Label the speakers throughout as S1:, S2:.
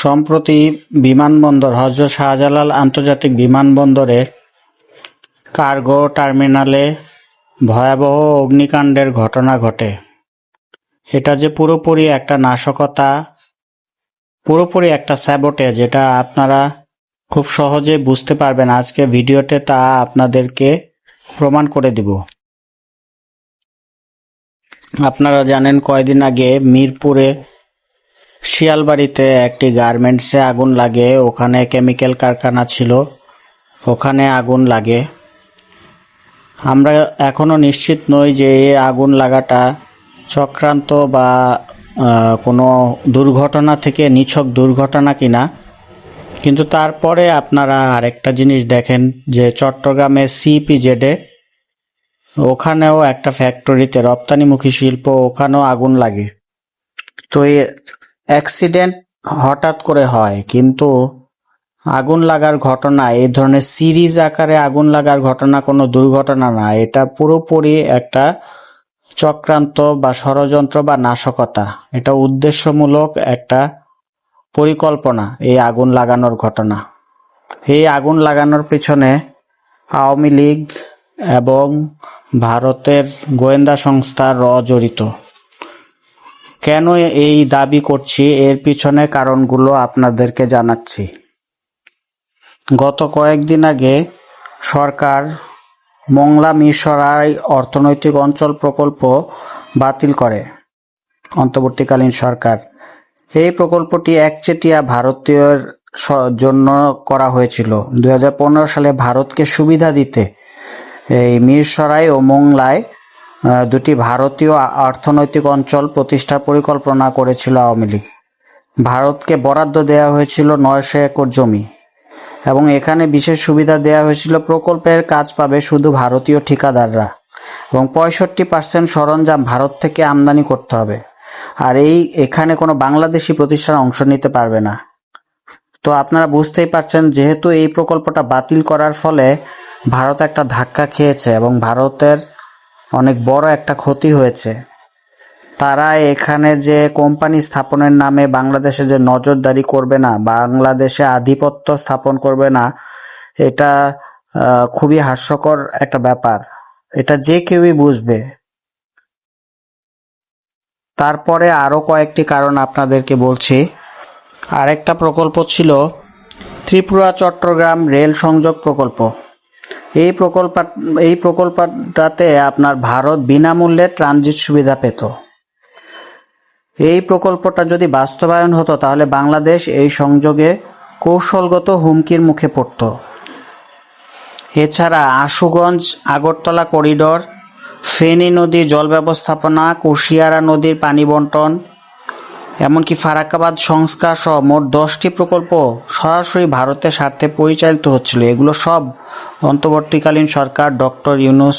S1: সম্প্রতি বিমানবন্দর হজরত শাহজালাল আন্তর্জাতিক বিমানবন্দরের কার্গো টার্মিনালে ভয়াবহ অগ্নিকাণ্ডের ঘটনা ঘটে। এটা যে পুরোপুরি একটা নাশকতা, পুরোপুরি একটা স্যাবোটেজ যেটা আপনারা খুব সহজে বুঝতে পারবেন আজকে ভিডিওতে তা আপনাদেরকে প্রমাণ করে দিব। আপনারা জানেন কয়দিন আগে মিরপুরে শিয়ালবাড়িতে একটি গার্মেন্টসে আগুন লাগে, ওখানে কেমিক্যাল কারখানা ছিল, ওখানে আগুন লাগে। আমরা এখনও নিশ্চিত নই যে এই আগুন লাগাটা চক্রান্ত বা কোনো দুর্ঘটনা থেকে নিছক দুর্ঘটনা কিনা। কিন্তু তারপরে আপনারা আরেকটা জিনিস দেখেন যে চট্টগ্রামের সিপিজেডে ওখানেও একটা ফ্যাক্টরিতে রপ্তানিমুখী শিল্প, ওখানেও আগুন লাগে। তো অ্যাক্সিডেন্ট হঠাৎ করে হয়, কিন্তু আগুন লাগার ঘটনা, এই ধরনের সিরিজ আকারে আগুন লাগার ঘটনা, কোনো দুর্ঘটনা না। এটা পুরোপুরি একটা চক্রান্ত বা ষড়যন্ত্র বা নাশকতা। এটা উদ্দেশ্যমূলক একটা পরিকল্পনা, এই আগুন লাগানোর ঘটনা। এই আগুন লাগানোর পিছনে আওয়ামী লীগ এবং ভারতের গোয়েন্দা সংস্থা র জড়িত। কেন এই দাবি করছি? এর পিছনে কারণগুলো আপনাদেরকে জানাচ্ছি। গত কয়েকদিন আগে সরকার মংলা মিশরাই অর্থনৈতিক অঞ্চল প্রকল্প বাতিল করে, অন্তর্বর্তীকালীন সরকার। এই প্রকল্পটি একচেটিয়া ভারতীয়র জন্য করা হয়েছিল। দুই হাজার পনেরো সালে ভারতকে সুবিধা দিতে এই মিরসরাই ও মোংলায় দুটি ভারতীয় অর্থনৈতিক অঞ্চল প্রতিষ্ঠার পরিকল্পনা করেছিল আওয়ামী লীগ। ভারতকে বরাদ্দ দেওয়া হয়েছিল নয়শো একর জমি এবং এখানে বিশেষ সুবিধা দেওয়া হয়েছিল প্রকল্পের কাজ পাবে শুধু ভারতীয় ঠিকাদাররা এবং পঁয়ষট্টি পার্সেন্ট সরঞ্জাম ভারত থেকে আমদানি করতে হবে। আর এই এখানে কোনো বাংলাদেশি প্রতিষ্ঠান অংশ নিতে পারবে না। তো আপনারা বুঝতেই পারছেন, যেহেতু এই প্রকল্পটা বাতিল করার ফলে ভারত একটা ধাক্কা খেয়েছে এবং ভারতের অনেক বড় একটা ক্ষতি হয়েছে। তারা এখানে যে কোম্পানি স্থাপনের নামে বাংলাদেশে যে নজরদারি করবে না, বাংলাদেশে আধিপত্য স্থাপন করবে না, এটা খুবই হাস্যকর একটা ব্যাপার। এটা যে কেউই বুঝবে। তারপরে আরও কয়েকটি কারণ আপনাদেরকে বলছি। আরেকটা প্রকল্প ছিল ত্রিপুরা চট্টগ্রাম রেল সংযোগ প্রকল্প। এই প্রকল্প এই প্রকল্পটাতে আপনার ভারত বিনামূল্যে ট্রানজিট সুবিধা পেত। এই প্রকল্পটা যদি বাস্তবায়ন হতো, তাহলে বাংলাদেশ এই সংযোগে কৌশলগত হুমকির মুখে পড়ত। এছাড়া আশুগঞ্জ, আগরতলা করিডোর, ফেনী নদীর জল ব্যবস্থাপনা, কুশিয়ারা নদীর পানি বন্টন এমনকি ফারাক্কাবাদ সংস্কার সহ মোট দশটি প্রকল্প সরাসরি ভারতের স্বার্থে পরিচালিত হচ্ছিল। এগুলো সব অন্তর্বর্তীকালীন সরকার ডক্টর ইউনুস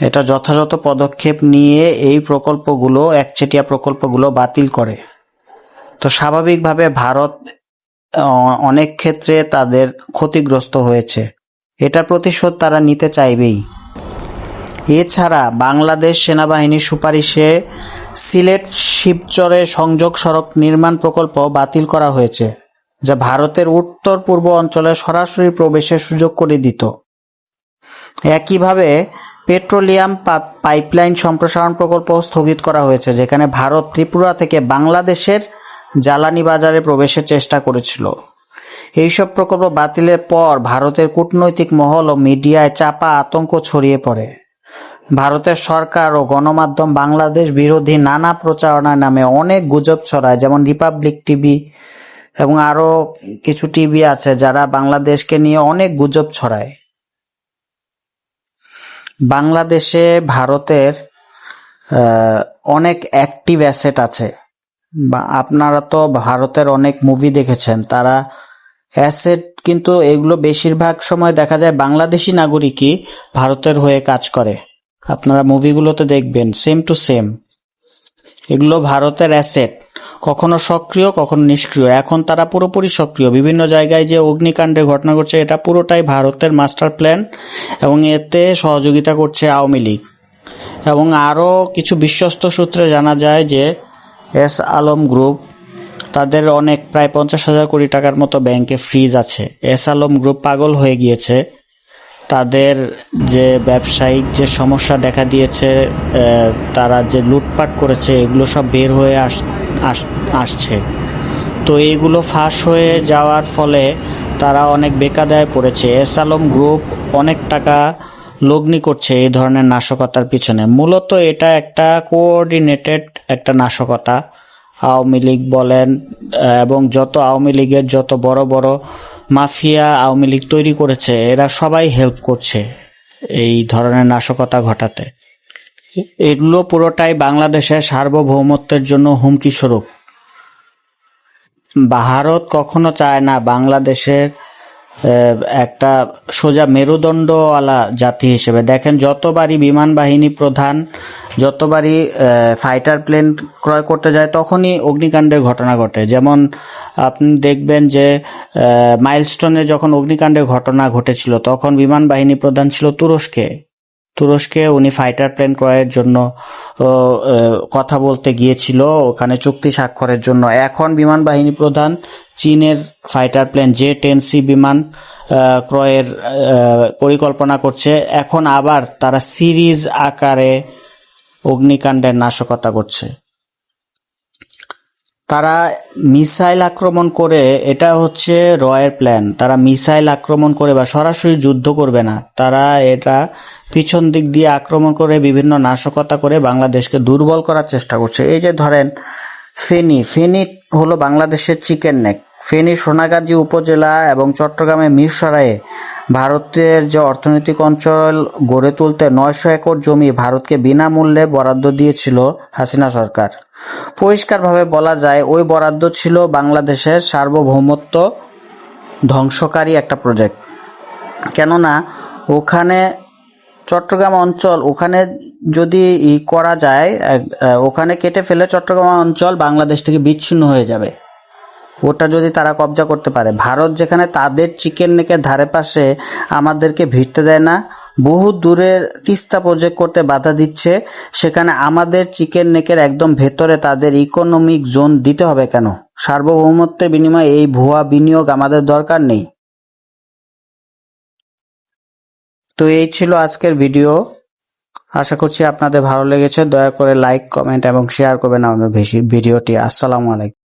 S1: এটা যথাযথ পদক্ষেপ নিয়ে এই প্রকল্পগুলো, একচেটিয়া প্রকল্পগুলো বাতিল করে। তো স্বাভাবিকভাবে ভারত অনেক ক্ষেত্রে তাদের ক্ষতিগ্রস্ত হয়েছে। এটার প্রতিশোধ তারা নিতে চাইবেই। এছাড়া বাংলাদেশ সেনাবাহিনীর সুপারিশে সিলেট শিবচরে সংযোগ সড়ক নির্মাণ প্রকল্প বাতিল করা হয়েছে, যা ভারতের উত্তর পূর্ব অঞ্চলে সরাসরি প্রবেশের সুযোগ করে দিত। একইভাবে, পেট্রোলিয়াম পাইপলাইন সম্প্রসারণ প্রকল্প স্থগিত করা হয়েছে, যেখানে ভারত ত্রিপুরা থেকে বাংলাদেশের জ্বালানি বাজারে প্রবেশের চেষ্টা করেছিল। এইসব প্রকল্প বাতিলের পর ভারতের কূটনৈতিক মহল ও মিডিয়ায় চাপা আতঙ্ক ছড়িয়ে পড়ে। ভারতের সরকার ও গণমাধ্যম বাংলাদেশ বিরোধী নানা প্রচারণার নামে অনেক গুজব ছড়ায়, যেমন রিপাবলিক টিভি এবং আরও কিছু টিভি আছে যারা বাংলাদেশকে নিয়ে অনেক গুজব ছড়ায়। বাংলাদেশে ভারতের অনেক অ্যাক্টিভ অ্যাসেট আছে। বা আপনারা তো ভারতের অনেক মুভি দেখেছেন, তারা অ্যাসেট কিন্তু এগুলো বেশিরভাগ সময় দেখা যায় বাংলাদেশি নাগরিকই ভারতের হয়ে কাজ করে। আপনারা মুভিগুলোতে দেখবেন সেম টু সেম এগুলো ভারতের অ্যাসেট কখনো সক্রিয়, কখনো নিষ্ক্রিয়। এখন তারা পুরোপুরি সক্রিয়। বিভিন্ন জায়গায় যে অগ্নিকাণ্ডের ঘটনা ঘটছে, এটা পুরোটাই ভারতের মাস্টার প্ল্যান এবং এতে সহযোগিতা করছে আওয়ামী লীগ। এবং আরও কিছু বিশ্বস্ত সূত্রে জানা যায় যে, এস আলম গ্রুপ, তাদের অনেক, প্রায় পঞ্চাশ হাজার কোটি টাকার মতো ব্যাংকে ফ্রিজ আছে। এস আলম গ্রুপ পাগল হয়ে গিয়েছে। তাদের যে ব্যবসায়িক যে সমস্যা দেখা দিয়েছে তারা যে লুটপাট করেছে, এগুলো সব বের হয়ে আস, আস- আসছে। তো এইগুলো ফাঁস হয়ে যাওয়ার ফলে তারা অনেক বেকাদায় পড়েছে। এস আলম গ্রুপ অনেক টাকা লগ্নি করছে এই ধরনের নাশকতার পিছনে। মূলত এটা একটা কোঅর্ডিনেটেড একটা নাশকতা। আওয়ামী লীগ বলেন এবং যত আওয়ামী লীগের যত বড় বড় মাফিয়া আওয়ামী লীগ তৈরি করেছে, এরা সবাই হেল্প করছে এই ধরনের নাশকতা ঘটাতে। এগুলো পুরোটাই বাংলাদেশের সার্বভৌমত্বের জন্য হুমকি স্বরূপ। ভারত কখনো চায় না বাংলাদেশের একটা সোজা মেরুদণ্ডওয়ালা জাতি হিসেবে। দেখেন, যতবারই বিমান বাহিনী প্রধান যতবারই ফাইটার প্লেন ক্রয় করতে যায়, তখনই অগ্নিকাণ্ডের ঘটনা ঘটে। যেমন, আপনি দেখবেন যে মাইলস্টোনে যখন অগ্নিকাণ্ডের ঘটনা ঘটেছিল, তখন বিমান বাহিনী প্রধান ছিল তুরস্কে। তুরস্কে উনি ফাইটার প্লেন ক্রয়ের জন্য কথা বলতে গিয়েছিল, ওখানে চুক্তি স্বাক্ষরের জন্য। এখন বিমান বাহিনী প্রধান চীনের fighter plane J ten C বিমান ক্রয়ের পরিকল্পনা করছে। এখন আবার তারা সিরিজ আকারে অগ্নিকাণ্ডের নাশকতা করছে। তারা মিসাইল আক্রমণ করে, এটা হচ্ছে রয়ের প্ল্যান। তারা মিসাইল আক্রমণ করে বা সরাসরি যুদ্ধ করবে না। তারা এটা পিছন দিক দিয়ে আক্রমণ করে, বিভিন্ন নাশকতা করে বাংলাদেশকে দুর্বল করার চেষ্টা করছে। এই যে ধরেন ফেনি, ফেনী হলো বাংলাদেশের চিকেন নেক। ফেনী সোনাগাজী উপজেলা এবং চট্টগ্রামের মিরসরাইয়ে ভারতের যে অর্থনৈতিক অঞ্চল গড়ে তুলতে নয়শো একর জমি ভারতকে বিনামূল্যে বরাদ্দ দিয়েছিল হাসিনা সরকার। পরিষ্কারভাবে বলা যায়, ওই বরাদ্দ ছিল বাংলাদেশের সার্বভৌমত্ব ধ্বংসকারী একটা প্রজেক্ট কেননা, ওখানে চট্টগ্রাম অঞ্চল, ওখানে যদি ই করা যায় ওখানে কেটে ফেলে চট্টগ্রাম অঞ্চল বাংলাদেশ থেকে বিচ্ছিন্ন হয়ে যাবে। ওটা যদি তারা কবজা করতে পারে। ভারত যেখানে তাদের চিকেন নেকের ধারে পাশে আমাদেরকে ভিড়তে দেয় না, বহু দূরের তিস্তা প্রজেক্ট করতে বাধা দিচ্ছে, সেখানে আমাদের চিকেন নেকের একদম ভেতরে তাদের ইকোনমিক জোন দিতে হবে কেন? সার্বভৌমত্বের বিনিময়ে এই ভুয়া বিনিয়োগ আমাদের দরকার নেই। তো এই ছিল আজকের ভিডিও আশা করছি আপনাদের ভালো লেগেছে। দয়া করে লাইক কমেন্ট এবং শেয়ার করবেন আমাদের ভিডিওটি। আসসালামু আলাইকুম।